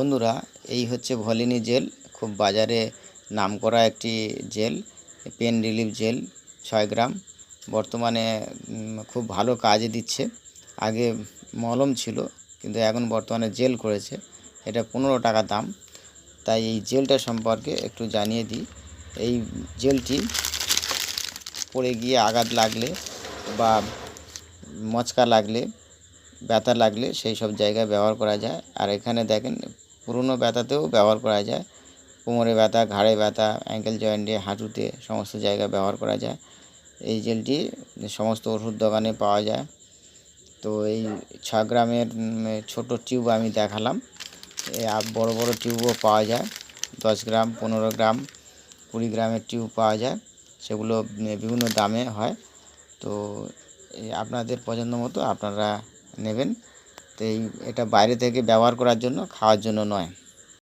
বন্ধুরা, এই হচ্ছে ভলিনি জেল। খুব বাজারে নামকরা একটি জেল, পেন রিলিফ জেল, ছয় গ্রাম। বর্তমানে খুব ভালো কাজে দিচ্ছে। আগে মলম ছিল, কিন্তু এখন বর্তমানে জেল করেছে। এটা পনেরো টাকা দাম। তাই এই জেলটা সম্পর্কে একটু জানিয়ে দিই। এই জেলটি পড়ে গিয়ে আঘাত লাগলে বা মচকা লাগলে, ব্যথা লাগলে সেই সব জায়গায় ব্যবহার করা যায়। আর এখানে দেখেন পুরনো ব্যথাতেও ব্যবহার করা যায়। কোমরে ব্যথা, ঘাড়ে ব্যথা অ্যাঙ্কেল জয়েন্টে হাঁটুতে সমস্ত জায়গায় ব্যবহার করা যায়। এই জেলটি সমস্ত ওষুধ দোকানে পাওয়া যায়। তো এই ছ গ্রামের ছোট টিউব আমি দেখালাম। বড় বড় টিউবও পাওয়া যায়। দশ গ্রাম, পনেরো গ্রাম, কুড়ি গ্রামের টিউব পাওয়া যায়। সেগুলো বিভিন্ন দামে হয়। তো আপনাদের পছন্দ মতো আপনারা নেবেন। এই এটা বাইরে থেকে ব্যবহার করার জন্য খাওয়ার জন্য নয়।